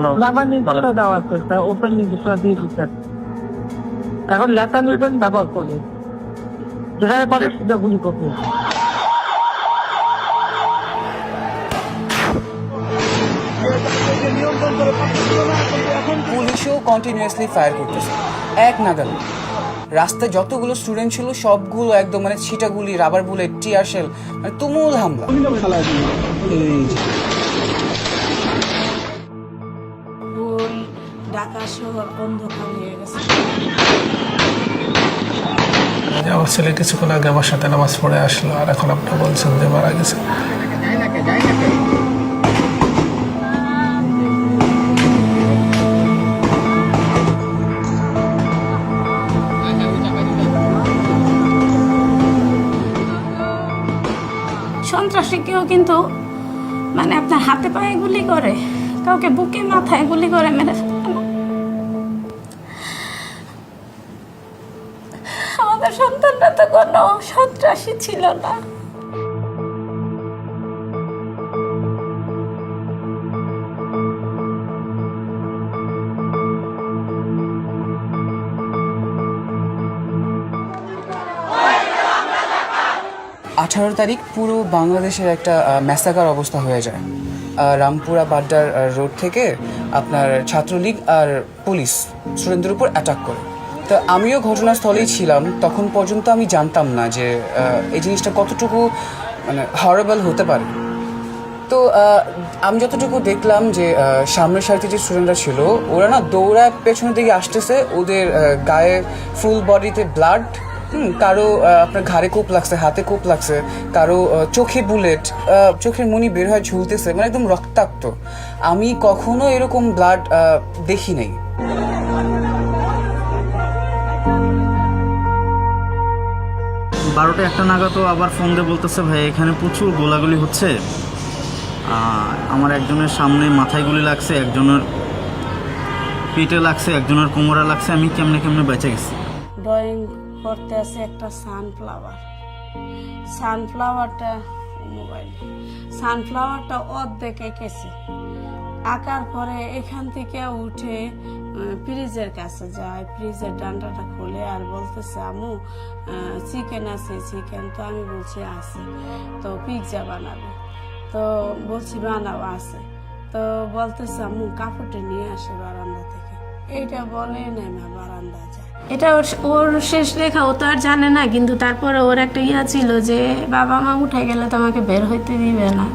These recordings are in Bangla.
এখনও লাভার নির্দেশনা দেওয়া আছে তার ওপেন নির্দেশনা দিয়ে দিচ্ছেন এখন লেখা নিবেন ব্যবহার করবে যেখানে পারে সেটা গুলি করবে। পুলিশও কন্টিনিউয়াসলি ফায়ার করতেছে। এক নাগাল। রাস্তায় যতগুলো স্টুডেন্ট ছিল সবগুলো একদম মানে ছিটাগুলি রাবার বুলেট টিয়ার শেল মানে তুমুল হামলা। ঢাকা শহর অন্ধকার হয়ে গেছে। আমার ছেলে কিছুক্ষণ আগে আমার সাথে নামাজ পড়ে আসলো আর এখন আপনি বলছেন যে মারা গেছে। সন্ত্রাসী কেউ কিন্তু মানে আপনার হাতে পায়ে গুলি করে কাউকে বুকে মাথায় গুলি করে মেরে তো সন্ত্রাসী ছিল না। আঠারো তারিখ পুরো বাংলাদেশের একটা ম্যাসাকার অবস্থা হয়ে যায়। রামপুরা বাড্ডার রোড থেকে আপনার ছাত্রলীগ আর পুলিশ, স্টুডেন্টদের উপর অ্যাটাক করে। তো আমিও ঘটনাস্থলেই ছিলাম, তখন পর্যন্ত আমি জানতাম না যে এই জিনিসটা কতটুকু মানে হরেবল হতে পারে। তো আমি যতটুকু দেখলাম যে সামনের সারিতে যে স্টুডেন্টরা ছিল, ওরা না দৌড়ায় পেছনের দিকে আসতেছে, ওদের গায়ে ফুল বডিতে ব্লাড কারও আপনার ঘাড়ে কূপ লাগছে, হাতে কূপ লাগছে, কারও চোখে বুলেট চোখের মনি বের হয়ে ঝুলতেছে মানে একদম রক্তাক্ত। আমি কখনো এরকম ব্লাড দেখি নাই। বারোটা একটা নাগাদও আবার ফোন দিয়ে বলতেছে, ভাই, এখানে প্রচুর গোলাগুলি হচ্ছে। আমার একজনের সামনে মাথায় গুলি লাগছে, একজনের পিঠে লাগছে, একজনের কোমরে লাগছে, আমি কেমনে কেমনে বেঁচে গেছি। ড্রয়িং করতে আছে একটা সানফ্লাওয়ার সানফ্লাওয়ারটা মোবাইল সানফ্লাওয়ারটা অর্ধেক এঁকেছে। আঁকার পরে এখান থেকে উঠে ফ্রিজের কাছে যায় ফ্রিজের ডান্ডাটা খুলে আর বলতেছে আমু চিকেন আছে চিকেন তো আমি বলছি আছে, তো পিৎজা বানাবে। তো বলছি, বানাও, আছে। তো বলতেছে আমু কাপড়টা নিয়ে আসে বারান্দা থেকে। এইটা বলে নেই মা, বারান্দা যায়। এটা ওর ওর শেষ লেখা, ও তো আর জানে না, কিন্তু তারপরে ওর একটা ইয়া ছিল যে, বাবা মা উঠে গেলে তো আমাকে বের হইতে দিবে না।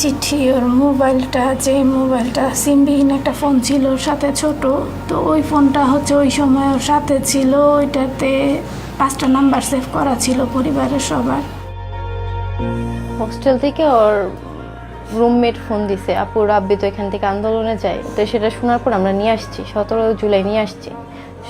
চিঠি, ওর মোবাইলটা যে মোবাইলটা, সিমবিহীন একটা ফোন ছিল ওর সাথে ছোট, তো ওই ফোনটা হচ্ছে ওই সময় ওর সাথে ছিল, ওইটাতে পাঁচটা নাম্বার সেভ করা ছিল পরিবারের সবার। হোস্টেল থেকে ওর রুমমেট ফোন দিছে, আপু রাব্বি তো এখান থেকে আন্দোলনে যায়। তো সেটা শোনার পর আমরা নিয়ে আসছি, সতেরো জুলাই নিয়ে আসছি।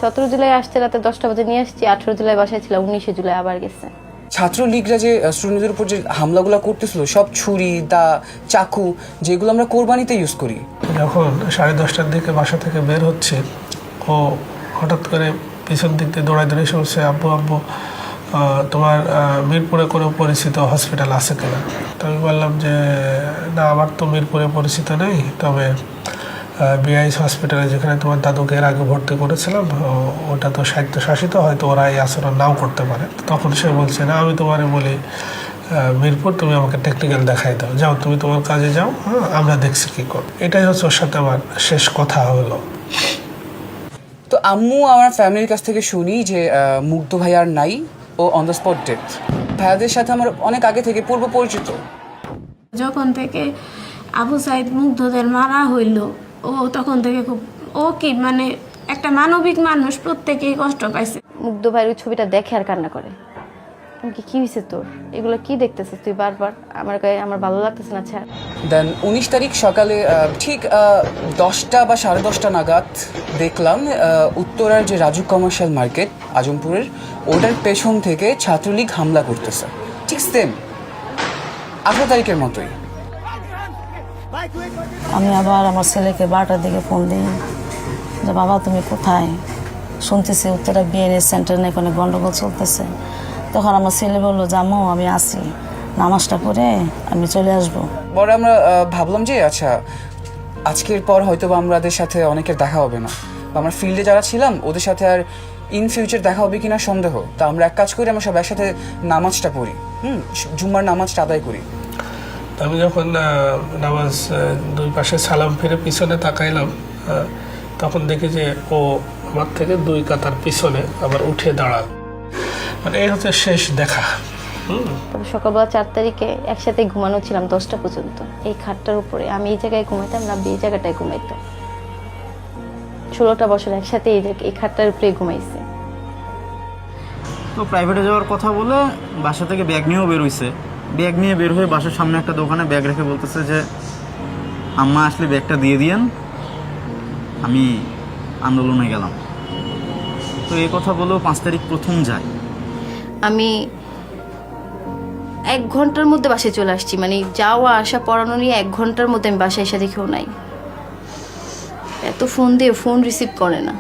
সতেরো জুলাই আসতে রাতে দশটা বাজে নিয়ে আসছি, আঠেরো জুলাই বাসায় ছিল উনিশে জুলাই আবার গেছে। ছাত্রলীগরা যে স্টুডেন্টদের উপর যে হামলাগুলো করতেছিল, সব ছুরি, দা, চাকু, যেগুলো আমরা কোরবানিতে ইউজ করি। যখন সাড়ে দশটার দিকে বাসা থেকে বের হচ্ছে, ও হঠাৎ করে পিছন দিক দিয়ে দৌড়ায় দৌড়ে বলছে, আব্বু আব্বু তোমার মিরপুরে কোনো পরিচিত হসপিটাল আছে কিনা? তো আমি বললাম যে, না, আমার তো মিরপুরে পরিচিত নেই, তবে বিআইএস হসপিটালে যেখানে তোমার দাদুকে এর আগে ভর্তি করেছিলাম ওটা তো স্বায়ত্তশাসিত হয়তো ওরা এই আচরণ নাও করতে পারে। তখন সে বলছে না আমি তোমারে বলি আহ, মিরপুর তুমি আমাকে টেকনিক্যাল দেখাই দাও। যাও তুমি তোমার কাজে যাও হ্যাঁ আমরা দেখছি কী করো এটাই হচ্ছে ওর সাথে আমার শেষ কথা হলো। তো আম্মু আমার ফ্যামিলির কাছ থেকে শুনি যে মুগ্ধ ভাই আর নাই ও অন দ্য স্পট ডেথ ভাইয়াদের সাথে আমার অনেক আগে থেকে পূর্ব পরিচিত যখন থেকে আবু সাইদ মুগ্ধদের মারা হইল ও তখন থেকে খুব ও কি মানে একটা মানবিক মানুষ প্রত্যেকেই কষ্ট পাইছে। মুগ্ধ ভাইয়ের ওই ছবিটা দেখে আর কান্না করে। কি কি হয়েছে তোর? এগুলো কি দেখতেছিস তুই বারবার? আমার গায়ে আমার ভালো লাগতেছে না ছাড়। দেন উনিশ তারিখ সকালে আহ, ঠিক দশটা বা সাড়ে দশটা নাগাদ দেখলাম আহ, উত্তরার যে রাজু কমার্শিয়াল মার্কেট আজমপুরের ওটার পেছন থেকে ছাত্রলীগ হামলা করতেছে। ঠিক সেম আঠারো তারিখের মতোই। আমি আবার আমার ছেলেকে বারোটার দিকে ফোন দিই। যে, বাবা, তুমি কোথায়? শুনতেছি উত্তরা বিএনএ সেন্টার নিয়ে কোনো গন্ডগোল চলতেছে। তখন আমার ছেলে বলল আম্মু, আমি আসি। নামাজটা পড়ে আমি চলে আসব। পরে আমরা ভাবলাম যে আচ্ছা আজকের পর হয়তো বা আমাদের সাথে অনেকের দেখা হবে না। আমরা ফিল্ডে যারা ছিলাম, ওদের সাথে আর ইন ফিউচার দেখা হবে কিনা সন্দেহ। তা আমরা এক কাজ করি, আমরা সব একসাথে নামাজটা পড়ি। হুম জুম্মার নামাজটা আদায় করি। আমি যখন নামাজ দুই পাশে সালাম ফিরে পিছনে তাকাইলাম তখন দেখি যে ও আমার থেকে দুই কাতার পিছনে আবার উঠে দাঁড়াল। মানে এই হচ্ছে শেষ দেখা। হুম। তবে সকালবেলা চার তারিখে একসাথে ঘুমানো ছিলাম দশটা পর্যন্ত। এই খাটটার উপরে আমি এই জায়গায় ঘুমাইতাম রাব্বি এই জায়গাটায় ঘুমাইতাম। ষোলোটা বছর একসাথে এই জায়গায় এই খাটটার উপরে ঘুমাইছে। তো প্রাইভেটে যাওয়ার কথা বলে বাসা থেকে ব্যাগ নিয়েও বের হইছে। ব্যাগ নিয়ে বের হয়ে বাসার সামনে একটা দোকানে ব্যাগ রেখে বলতেছে যে, আম্মা, আসলে ব্যাগটা দিয়ে দিয়েন। আমি আন্দোলনে গেলাম। তো এই কথা বলেও পাঁচ তারিখ প্রথম যায়। আমি এক ঘণ্টার মধ্যে বাসায় চলে আসছি। মানে যাওয়া, আসা, পড়ানো নিয়ে এক ঘণ্টার মধ্যে আমি বাসায় এসে দেখেও নাই। এত ফোন দিয়ে ফোন রিসিভ করে না।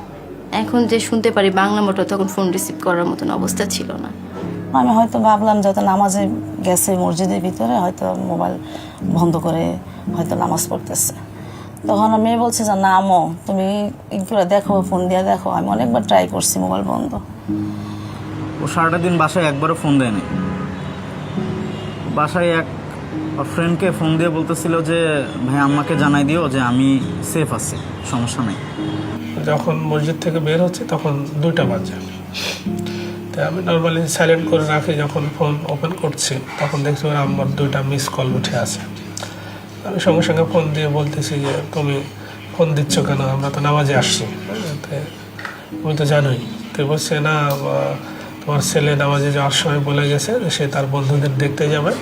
এখন যে শুনতে পারি বাংলা মোটর, তখন ফোন রিসিভ করার মতন অবস্থা ছিল না। আমি হয়তো ভাবলাম যত নামাজে গেছে মসজিদের ভিতরে হয়তো মোবাইল বন্ধ করে হয়তো নামাজ পড়তেছে। তখন মেয়ে বলছে যে নামো তুমি করে দেখো ফোন দিয়ে দেখো। আমি অনেকবার ট্রাই করছি মোবাইল বন্ধ। ও সারাটা দিন বাসায় একবারও ফোন দেয়নি। বাসায় এক ফ্রেন্ডকে ফোন দিয়ে বলতেছিল যে ভাই আম্মাকে জানাই দিও যে আমি সেফ আছি সমস্যা নেই। যখন মসজিদ থেকে বের হচ্ছে তখন দুইটা বাজে। তাই আমি নর্মালি সাইলেন্ট করে রাখি যখন ফোন ওপেন করছি, তখন দেখছি ওর আমার দুইটা মিস কল উঠে আছে। আমি সঙ্গে সঙ্গে ফোন দিয়ে বলতেছি যে, তুমি ফোন দিচ্ছ কেন? আমরা তো নামাজে আসছি। তুমি তো জানোই। তো বলছে, না তোমার ছেলে নামাজে যাওয়ার সময় বলে গেছে, সে তার বন্ধুদের দেখতে যাবে।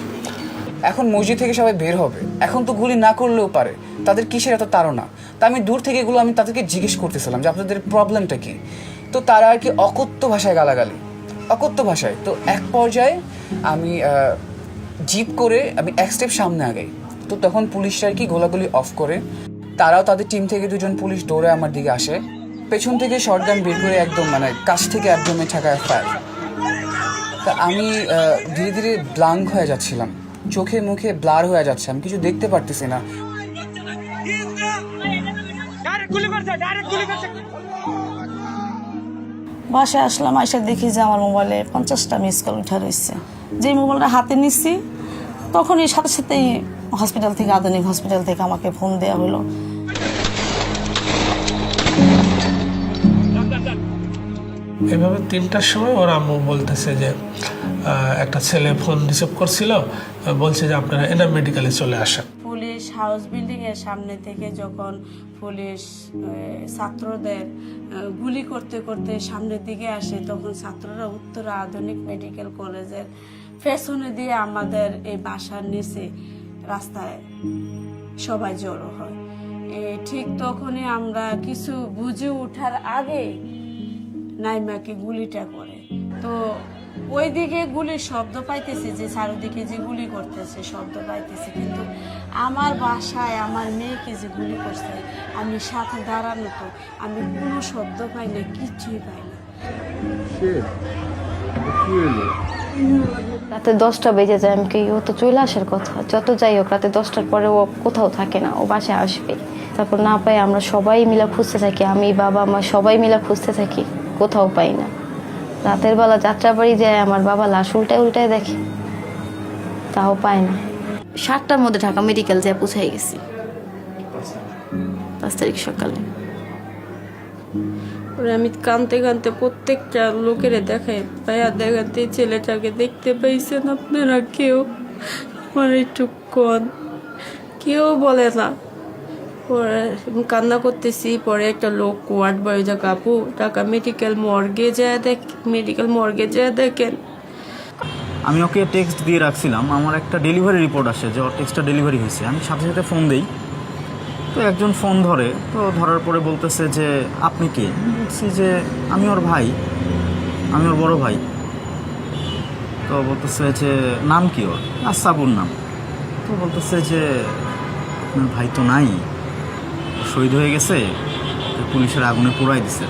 এখন মসজিদ থেকে সবাই বের হবে। এখন তো গুলি না করলেও পারে। তাদের কিসের এত তাড়না? তা আমি দূর থেকে এগুলো আমি তাদেরকে জিজ্ঞেস করতেছিলাম যে, আপনাদের প্রবলেমটা কি? তো তারা আর কি অকথ্য ভাষায় গালাগালি। অকথ্য ভাষায়। তো এক পর্যায়ে আমি জিপ করে আমি এক স্টেপ সামনে আগাই। তো তখন পুলিশরা আর কি গোলাগুলি অফ করে। তারাও তাদের টিম থেকে দুজন পুলিশ দৌড়ে আমার দিকে আসে। পেছন থেকে শর্টগান বের করে একদম মানে কাছ থেকে একদমই ঠেকায় ফায়ার তা আমি ধীরে ধীরে ব্লাঙ্ক হয়ে যাচ্ছিলাম। চোখে মুখে ব্লার হয়ে যাচ্ছে। আমি কিছু দেখতে পারতেছি না। বাসায় আসলাম এসে দেখি যে আমার মোবাইলে পঞ্চাশটা মিস কল উঠে রয়েছে। যে মোবাইলটা হাতে নিচ্ছি তখনই সাথে সাথেই হসপিটাল থেকে, আধুনিক হসপিটাল থেকে আমাকে ফোন দেওয়া হলো। এভাবে তিনটার সময় ওর আম্মু বলতেছে যে একটা ছেলে ফোন রিসিভ করছিল, বলছে যে আপনারা এনাম মেডিকেলে চলে আসেন। পুলিশ হাউস বিল্ডিং এর সামনে থেকে যখন পুলিশ ছাত্রদের গুলি করতে করতে সামনের দিকে আসে, তখন ছাত্ররা উত্তর আধুনিক মেডিকেল কলেজের পেছনে দিয়ে আমাদের এই বাসার নিচে রাস্তায় সবাই জড়ো হয়। ঠিক তখনই আমরা কিছু বুঝে ওঠার আগে নাইমাকে গুলিটা করে। তো ওইদিকে গুলির শব্দ পাইতেছে যে চারিদিকে যে গুলি করতেছে শব্দ পাইতেছে। কিন্তু আমার বাসায় আমার মেয়েকে যে গুলি করছে আমি সাথে দাঁড়ানো তো আমি কোনো শব্দ পাই না কিছুই পাই না। রাতে দশটা বেজে যায় আমি কি ও তো চলে আসার কথা? যত যাই হোক রাতে দশটার পরে ও কোথাও থাকে না ও বাসায় আসবে তারপর না পাই আমরা সবাই মিলে খুঁজতে থাকি আমি বাবা মা সবাই মিলে খুঁজতে থাকি কোথাও পাই না। রাতের বেলা যাত্রা বাড়ি যায় আমার বাবা লাশ উল্টায় উল্টায় দেখে। তাও পায় না। সাতটার মধ্যে ঢাকা মেডিকেল যায় পৌঁছাই গেছি। পাঁচ তারিখ সকালে। পরে আমি কানতে কানতে প্রত্যেকটা লোকের দেখাই ভাইয়া দেখাতে ছেলেটাকে দেখতে পাইছেন আপনারা কেউ? আমার একটু কন। কেউ বলে না। আমি কান্না করতেছি, পরে একটা লোক ওয়ার্ড বয় যা কাপু টাকা মেডিকেল মর্গে যায় দেখ মেডিকেল মর্গে যায় দেখেন। আমি ওকে টেক্সট দিয়ে রাখছিলাম, আমার একটা ডেলিভারি রিপোর্ট আসে যে ওর টেক্সটটা ডেলিভারি হয়েছে। আমি সাথে সাথে ফোন দিই। তো একজন ফোন ধরে, তো ধরার পরে বলতেছে যে, আপনি কে? বলছি যে, আমি ওর ভাই, আমি ওর বড় ভাই। তো বলতেছে যে, নাম কি ওর? আর সাবুর নাম। তো বলতেছে যে ভাই তো নাই। শহীদ হয়ে গেছে পুলিশের আগুনে পুরাই দিছে।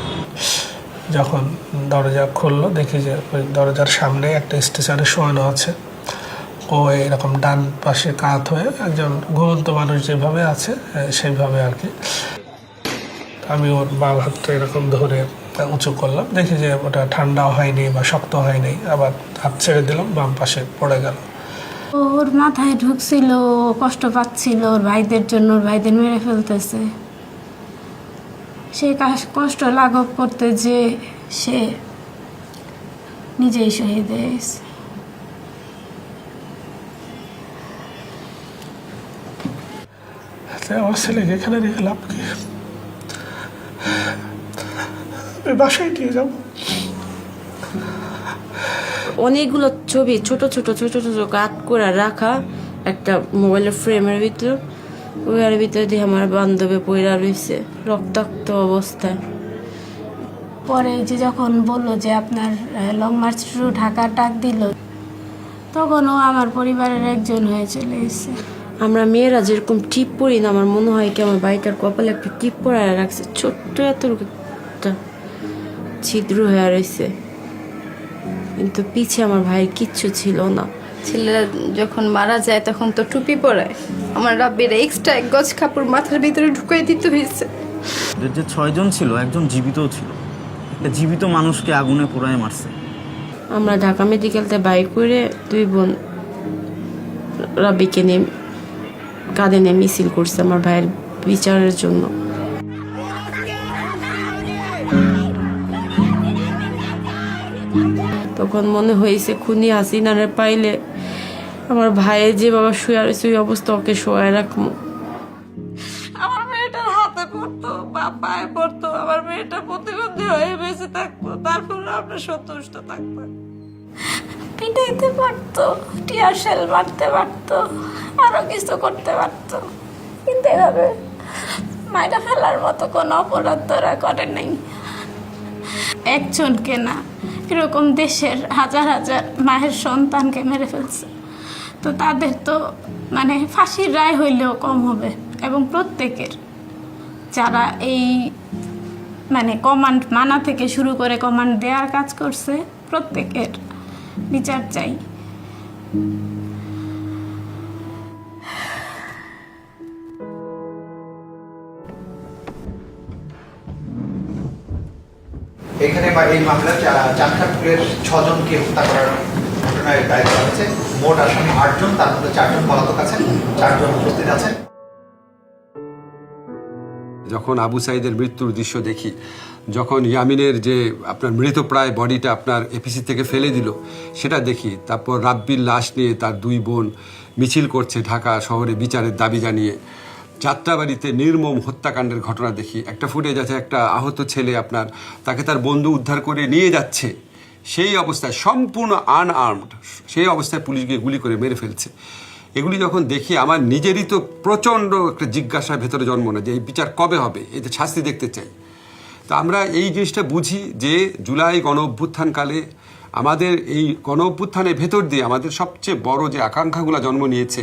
যখন দরজা খুললো, দেখি যে ওই দরজার সামনে একটা স্টেশনে শোয়ানো আছে। ও এরকম ডান পাশে কাত হয়ে একজন ঘুমন্ত মানুষ যেভাবে আছে সেইভাবে আর কি। আমি ওর বাম হাতটা এরকম ধরে উঁচু করলাম। দেখি যে ওটা ঠান্ডাও হয়নি বা শক্ত হয়নি, আবার হাত ছেড়ে দিলাম, বাম পাশে পড়ে গেল। ওর মাথায় ঢুকছিল, কষ্ট পাচ্ছিল, ওর ভাইদের জন্য, ওর ভাইদের মেরে ফেলতেছে। সে কষ্ট লাঘব করতে যে সে নিজেই শহীদ হয়ে গেছে। তাই আমার ছেলেকে এখানে রেখে লাভ কি? বাসায় নিয়ে যাব। অনেকগুলো ছবি ছোট ছোট ছোট ছোট কাট করে রাখা একটা মোবাইলের ফ্রেমের ভিতর। ওয়ার ভিতরে দিয়ে আমার বান্ধবী পইরা রয়েছে রক্তাক্ত অবস্থায়। পরে যে যখন বলল যে আপনার লং মার্চ টু ঢাকা ডাক দিল তখন ও আমার পরিবারের একজন হয়ে চলে এসেছে। আমরা মেয়েরা যেরকম টিপ পরি না আমার মনে হয় কি আমার বাইকের কপালে একটা টিপ পরায় রাখছে। ছোট্ট এত একটা ছিদ্র হয়ে রয়েছে কিন্তু পিছে আমার ভাই কিচ্ছু ছিল না। ছেলেরা যখন মারা যায় তখন তো টুপি পরায় আমার রাব্বির এক্সট্রা এক গজ কাপড় মাথার ভিতরে ঢুকাই দিতে হয়েছে। যে ছয়জন ছিল একজন জীবিতও ছিল। একটা জীবিত মানুষকে আগুনে পোড়ায় মারছে। আমরা ঢাকা মেডিকেলতে বাইক করে দুই বোন রাবিকে নিয়ে কাঁধে নিয়ে মিছিল করছে আমার ভাইয়ের বিচারের জন্য। তখন মনে হয়েছে খুনি হাসিনারে পাইলে আমার ভাইয়ে যে বাবা শুয়ে রয়েছে ওই অবস্থা ওকে শোয়ায় রাখব আমার মেয়েটার হাতে বা পায়ে পড়তো, আমার মেয়েটা প্রতিবন্ধী হয়ে বেঁচে থাকতো, তারপর আমরা সন্তুষ্ট পারতো টিয়ার পারতো কিছু করতে পারতো। ফেলার মতো কোনো অপরাধ তোরা করে নাই একজনকে না এরকম দেশের হাজার হাজার মায়ের সন্তানকে মেরে ফেলছে। তো তাদের তো মানে ফাঁসির রায় হইলেও কম হবে এবং প্রত্যেকের যারা এই মানে কমান্ড মানা থেকে শুরু করে কমান্ড দেওয়ার কাজ করছে, প্রত্যেকের বিচার চাই। এখানে বা এই মামলায় চা- চাঁদখানপুরের ছজনকে হত্যা করার ঘটনায় দায়ের করা হয়েছে। মোট আসামি আটজন, তার মধ্যে চারজন পলাতক আছেন, চারজন উপস্থিত আছেন। যখন আবু সাইদের মৃত্যুর দৃশ্য দেখি, যখন ইয়ামিনের যে আপনার মৃতপ্রায় বডিটা আপনার এপিসি থেকে ফেলে দিল, সেটা দেখি, তারপর রাব্বির লাশ নিয়ে তার দুই বোন মিছিল করছে ঢাকা শহরে বিচারের দাবি জানিয়ে। যাত্রাবাড়িতে নির্মম হত্যাকাণ্ডের ঘটনা দেখি। একটা ফুটেজ আছে, একটা আহত ছেলে আপনার, তাকে তার বন্ধু উদ্ধার করে নিয়ে যাচ্ছে। সেই অবস্থায় সম্পূর্ণ আনআর্মড, সেই অবস্থায় পুলিশ গিয়ে গুলি করে মেরে ফেলছে। এগুলি যখন দেখি, আমার নিজেরই তো প্রচণ্ড একটা জিজ্ঞাসা ভেতরে জন্ম না যে এই বিচার কবে হবে এতে শাস্তি দেখতে চাই। তো আমরা এই জিনিসটা বুঝি যে জুলাই গণ অভ্যুত্থানকালে আমাদের এই গণ অভ্যুত্থানের ভেতর দিয়ে আমাদের সবচেয়ে বড় যে আকাঙ্ক্ষাগুলো জন্ম নিয়েছে,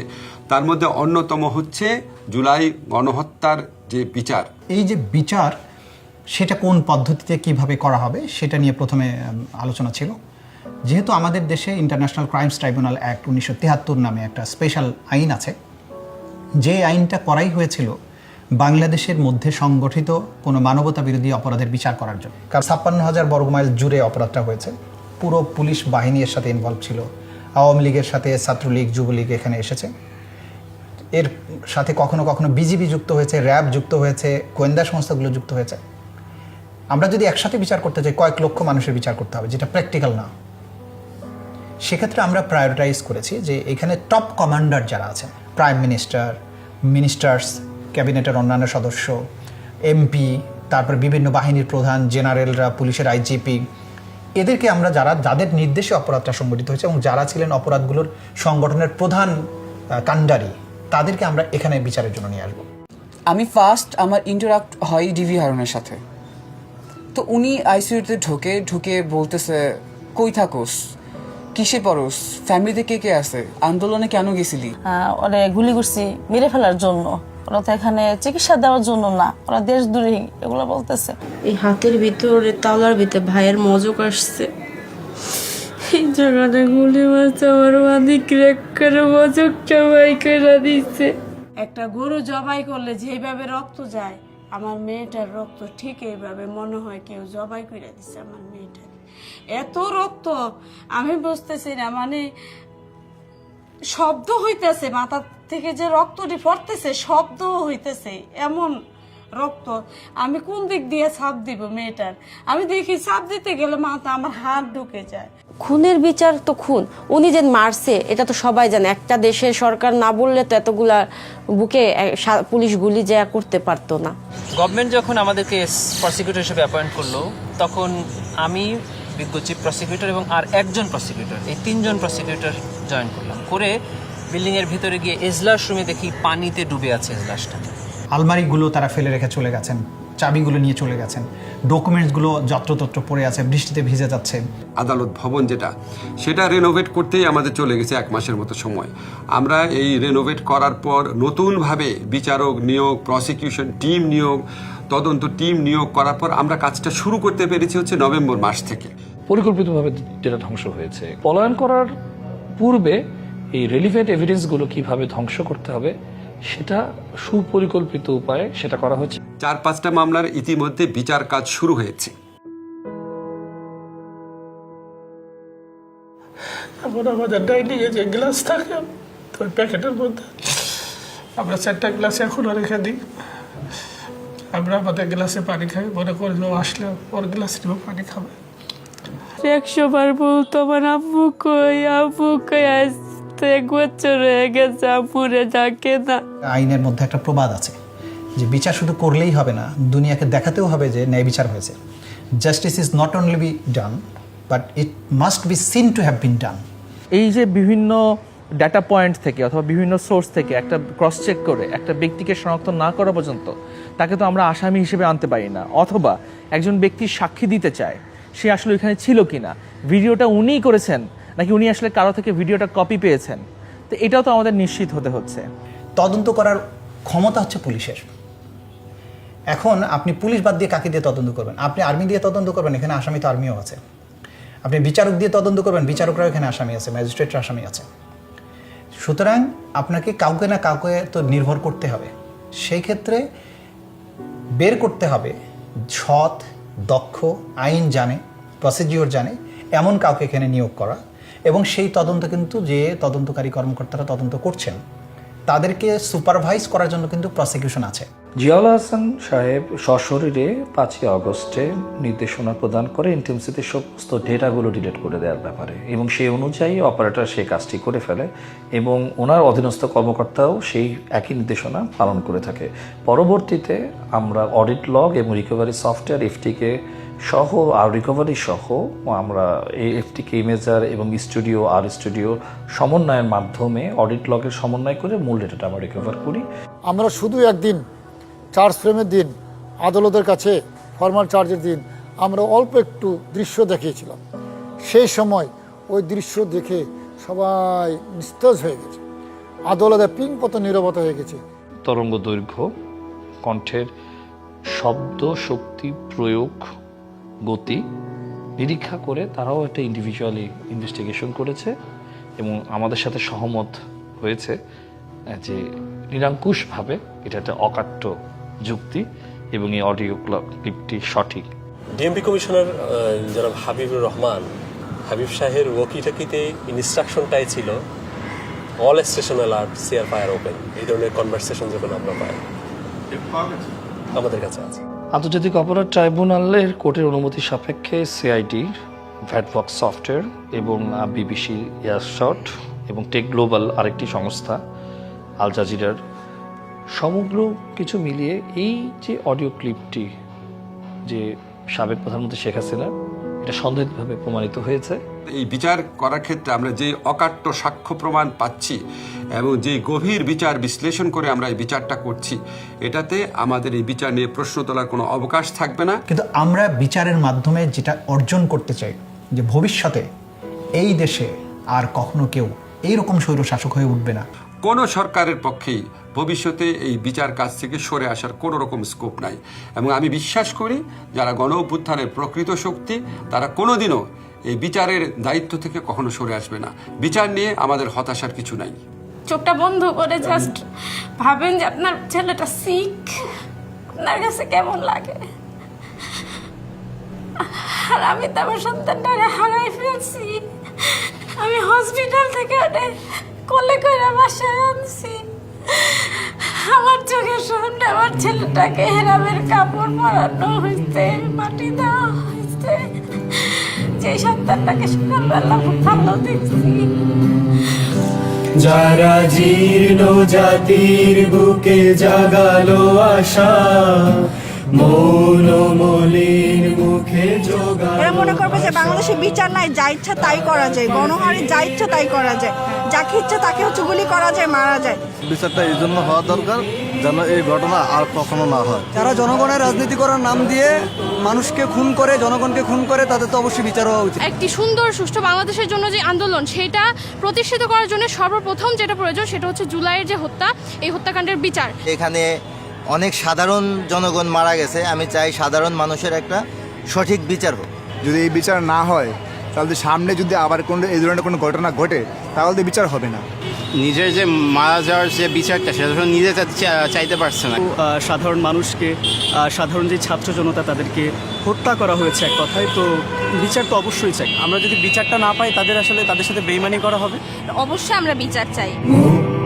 তার মধ্যে অন্যতম হচ্ছে জুলাই গণহত্যার যে বিচার। এই যে বিচার, সেটা কোন পদ্ধতিতে কীভাবে করা হবে, সেটা নিয়ে প্রথমে আলোচনা ছিল। যেহেতু আমাদের দেশে ইন্টারন্যাশনাল ক্রাইমস ট্রাইব্যুনাল অ্যাক্ট উনিশশো তিয়াত্তর নামে একটা স্পেশাল আইন আছে, যে আইনটা করাই হয়েছিল বাংলাদেশের মধ্যে সংগঠিত কোনো মানবতা বিরোধী অপরাধের বিচার করার জন্য। কারণ ছাপ্পান্ন হাজার বর্গমাইল জুড়ে অপরাধটা হয়েছে। পুরো পুলিশ বাহিনী এর সাথে ইনভলভ ছিল। আওয়ামী লীগের সাথে ছাত্রলীগ, যুবলীগ এখানে এসেছে। এর সাথে কখনো কখনো বিজিবি যুক্ত হয়েছে, র্যাব যুক্ত হয়েছে, গোয়েন্দা সংস্থাগুলো যুক্ত হয়েছে। আমরা যদি একসাথে বিচার করতে চাই, কয়েক লক্ষ মানুষের বিচার করতে হবে, যেটা প্র্যাকটিক্যাল না। সেক্ষেত্রে আমরা প্রায়োরিটাইজ করেছি যে এখানে টপ কমান্ডার যারা আছেন প্রাইম মিনিস্টার মিনিস্টার্স ক্যাবিনেটের অন্যান্য সদস্য এমপি তারপর বিভিন্ন বাহিনীর প্রধান জেনারেলরা পুলিশের আইজিপি এদেরকে আমরা যারা যাদের নির্দেশে অপরাধটা সংগঠিত হয়েছে এবং যারা ছিলেন অপরাধগুলোর সংগঠনের প্রধান কাণ্ডারি তাদেরকে আমরা এখানে বিচারের জন্য নিয়ে আসব। আমি ফার্স্ট আমার ইন্টারাক্ট হয় ডিভি হারুনের সাথে। তো উনি আইসিইউতে ঢোকে ঢুকে বলতেছে কই থাকোস? কিসে পড়োস? ফ্যামিলিতে কে কে আছে? আন্দোলনে কেন গেছিলি? ওরে গুলি করছি মেরে ফেলার জন্য। ওরা তো এখানে চিকিৎসা দেওয়ার জন্য না, ওরা দেশ দূরে এগুলো বলতেছে। এই হাতের ভিতরে তাওলার ভিতরে ভাইয়ের মজক আসছে। এই জায়গাটা গুলি মারছে, আমার মাদি ক্র্যাক করে মজক সবাই করে দিচ্ছে। একটা গরু জবাই করলে যেভাবে রক্ত যায়, আমার মেয়েটার রক্ত ঠিক এইভাবে মনে হয় কেউ জবাই করে দিচ্ছে আমার মেয়েটার এত রক্ত, আমি বুঝতেছি না মানে শব্দ হইতেছে, মাথা থেকে যে রক্তটি পড়তেছে শব্দ হইতেছে এমন রক্ত। আমি কোন দিক দিয়ে ছাপ দিব মেয়েটার? আমি দেখি ছাপ দিতে গেলে মাথা আমার হাত ঢুকে যায়। খুনের বিচার তো খুন। উনি যে মারছে এটা তো সবাই জানে। একটা দেশের সরকার না বললে তো এতগুলা বুকে সা- পুলিশ গুলি যা করতে পারতো না। গভর্নমেন্ট যখন আমাদেরকে প্রসিকিউটর হিসেবে অ্যাপয়েন্ট করল তখন আমি বিজ্ঞ চিফ প্রসিকিউটর এবং আর একজন প্রসিকিউটর এই তিনজন প্রসিকিউটর জয়েন করলাম। করে বিল্ডিংয়ের ভিতরে গিয়ে এজলাস রুমে দেখি পানিতে ডুবে আছে এজলাসটা। আলমারিগুলো তারা ফেলে রেখে চলে গেছেন চাবিগুলো নিয়ে চলে গেছেন ডকুমেন্টসগুলো যত্রতত্র পড়ে আছে বৃষ্টিতে ভিজে যাচ্ছে। আদালত ভবন যেটা সেটা রেনোভেট করতেই আমাদের চলে গেছে এক মাসের মতো সময়। আমরা এই রেনোভেট করার পর নতুনভাবে বিচারক নিয়োগ প্রসিকিউশন টিম নিয়োগ তদন্ত টিম নিয়োগ করার পর আমরা কাজটা শুরু করতে পেরেছি হচ্ছে নভেম্বর মাস থেকে। পরিকল্পিতভাবে যেটা ধ্বংস হয়েছে পলায়ন করার পূর্বে এই রেলিভেন্ট এভিডেন্সগুলো কীভাবে ধ্বংস করতে হবে সেটা সুপরিকল্পিত উপায়ে সেটা করা হচ্ছে। চার পাঁচটা মামলার ইতিমধ্যে বিচার কাজ শুরু হয়েছে। এমন আমাদের ডাইনিংয়ে যে গ্লাস থাকে প্যাকেটের মধ্যে আমরা চারটা গ্লাসে এখনও রেখে দিই। আমরা আমাদের গ্লাসে পানি খাই মনে করি যে আসলে ওর গ্লাস নিয়ে পানি খাবে। একশো বার বলতো আমার আব্বু কই আব্বু কই আসতে বছর হয়ে গেছে আব্বুরে ডাকে না আইনের মধ্যে একটা প্রবাদ আছে যে বিচার শুধু করলেই হবে না দুনিয়াকে দেখাতেও হবে যে ন্যায় বিচার হয়েছে। Justice is not only be done but it must be seen to have been done এই যে বিভিন্ন ডাটা পয়েন্ট থেকে অথবা বিভিন্ন সোর্স থেকে একটা ক্রস চেক করে একটা ব্যক্তিকে শনাক্ত না করা পর্যন্ত তাকে তো আমরা আসামি হিসেবে আনতে পারি না। অথবা একজন ব্যক্তি সাক্ষী দিতে চায় সে আসলে এখানে ছিল কি না ভিডিওটা উনিই করেছেন নাকি উনি আসলে কারও থেকে ভিডিওটা কপি পেয়েছেন? তো এটাও তো আমাদের নিশ্চিত হতে হচ্ছে। তদন্ত করার ক্ষমতা হচ্ছে পুলিশের। এখন আপনি পুলিশ বাদ দিয়ে কাকে দিয়ে তদন্ত করবেন? আপনি আর্মি দিয়ে তদন্ত করবেন, এখানে আসামি তো আর্মিও আছে। আপনি বিচারক দিয়ে তদন্ত করবেন, বিচারকরাও এখানে আসামি আছে, ম্যাজিস্ট্রেটরা আসামি আছে। সুতরাং আপনাকে কাউকে না কাউকে তো নির্ভর করতে হবে। সেই ক্ষেত্রে বের করতে হবে, সৎ, দক্ষ, আইন জানে প্রসিডিওর জানে, এমন কাউকে এখানে নিয়োগ করা। এবং সেই তদন্ত কিন্তু যে তদন্তকারী কর্মকর্তারা তদন্ত করছেন, তাদেরকে সুপারভাইজ করার জন্য কিন্তু প্রসিকিউশন আছে। জিয়াউল হাসান সাহেব সশরীরে পাঁচই আগস্টে নির্দেশনা প্রদান করে ইন্টেন্সিতে সমস্ত ডেটাগুলো ডিলিট করে দেওয়ার ব্যাপারে এবং সেই অনুযায়ী অপারেটর সেই কাজটি করে ফেলে এবং ওনার অধীনস্থ কর্মকর্তাও সেই একই নির্দেশনা পালন করে থাকে। পরবর্তীতে আমরা অডিট লগ এবং রিকভারি সফটওয়্যার এফটিকে সহ আর রিকভারি সহ আমরা এই এফটিকে ইমেজার এবং স্টুডিও আর স্টুডিও সমন্বয়ের মাধ্যমে অডিট লগের সমন্বয় করে মূল ডেটাটা আমরা রিকভার করি। আমরা শুধু একদিন চার্জ ফ্রেমের দিন আদালতের কাছে ফরমাল চার্জের দিন আমরা অল্প একটু দৃশ্য দেখিয়েছিলাম। সেই সময় ওই দৃশ্য দেখে সবাই নিস্তেজ হয়ে গেছে। আদালতে পিং পত নিরবতা হয়ে গেছে। তরঙ্গ দৈর্ঘ্য কণ্ঠের শব্দ শক্তি প্রয়োগ গতি নিরীক্ষা করে তারাও একটা ইন্ডিভিজুয়ালি ইনভেস্টিগেশন করেছে এবং আমাদের সাথে সহমত হয়েছে যে নিরঙ্কুশভাবে এটা একটা অকাট্য যুক্তি এবং এই অডিও ক্লিপটি সঠিক। ডিএমপি কমিশনার জনাব হাবিবুর রহমান হাবিব শাহের ওকিটাকিতে ইনস্ট্রাকশনটাই ছিল all station alert CR fire open এই ধরনের কনভারসেশন যখন আমরা পাই আমাদের কাছে আছে। আন্তর্জাতিক অপরাধ ট্রাইব্যুনালের কোর্টের অনুমতি সাপেক্ষে সিআইডি ভ্যাটবক্স সফটওয়্যার এবং বিবিসি এয়ারশট এবং টেক গ্লোবাল আরেকটি সংস্থা আল জাজিরার সমগ্র কিছু মিলিয়ে এই যে অডিও ক্লিপটি যে সাবেক প্রধানমন্ত্রী শেখ হাসিনা, এটা সন্দেহিতভাবে প্রমাণিত হয়েছে। এই বিচার করার ক্ষেত্রে আমরা যে অকাট্য সাক্ষ্য প্রমাণ পাচ্ছি এবং যে গভীর বিচার বিশ্লেষণ করে আমরা এই বিচারটা করছি এটাতে আমাদের এই বিচার নিয়ে প্রশ্ন তোলার কোনো অবকাশ থাকবে না। কিন্তু আমরা বিচারের মাধ্যমে যেটা অর্জন করতে চাই যে ভবিষ্যতে এই দেশে আর কখনো কেউ এইরকম স্বৈরশাসক হয়ে উঠবে না। কোনো সরকারের পক্ষেই ভবিষ্যতে এই বিচার কাজ থেকে সরে আসার কোনো রকম স্কোপ নাই। এবং আমি বিশ্বাস করি যারা গণ অভ্যুত্থানের প্রকৃত শক্তি তারা কোনোদিনও এই বিচারের দায়িত্ব থেকে কখনো সরে আসবে না। বিচার নিয়ে আমাদের হতাশার কিছু নাই। চোখটা বন্ধ করে জাস্ট ভাবেন যে আপনার ছেলেটা শিখ আপনার কাছে কেমন লাগে? আর আমি তো আমার সন্তানটারে হারাই ফেলছি। আমি হসপিটাল থেকে ওটা কোলে করে বাসায় আনছি। আমার চোখের সামনে আমার ছেলেটাকে হেরামের কাপড় পরানো হয়েছে, মাটি দেওয়া হয়েছে। যে সন্তানটাকে সকালবেলা দেখছি যারা জীর্ণ জাতির বুকে জাগালো আশা মৌন মুখে মনে করবে যে বাংলাদেশে বিচার নাই যা ইচ্ছা তাই করা যায়। গণহারে যা ইচ্ছা তাই করা যায়। যাকে ইচ্ছা তাকে হচ্ছে গুলি করা যায় মারা যায়। বিচারটা এই জন্য হওয়া দরকার যেন এই ঘটনা আর কখনো না হয়। যারা জনগণের রাজনীতি করার নাম দিয়ে মানুষকে খুন করে জনগণকে খুন করে তাদের তো অবশ্যই বিচার হওয়া উচিত। একটি সুন্দর সুষ্ঠু বাংলাদেশের জন্য যে আন্দোলন সেটা প্রতিষ্ঠিত করার জন্য সর্বপ্রথম যেটা প্রয়োজন সেটা হচ্ছে জুলাইয়ের যে হত্যা এই হত্যাকাণ্ডের বিচার। এখানে অনেক সাধারণ জনগণ মারা গেছে আমি চাই সাধারণ মানুষের একটা সঠিক বিচার হোক। যদি এই বিচার না হয় তাহলে সামনে যদি আবার কোনো এই ধরনের কোনো ঘটনা ঘটে তাহলে তো বিচার হবে না। নিজের যে মারা যাওয়ার যে বিচারটা সেটা নিজে চাইতে পারছে না। সাধারণ মানুষকে সাধারণ যে ছাত্র জনতা তাদেরকে হত্যা করা হয়েছে এক কথায় তো বিচার তো অবশ্যই চাই। আমরা যদি বিচারটা না পাই তাদের আসলে তাদের সাথে বেইমানি করা হবে? অবশ্যই আমরা বিচার চাই।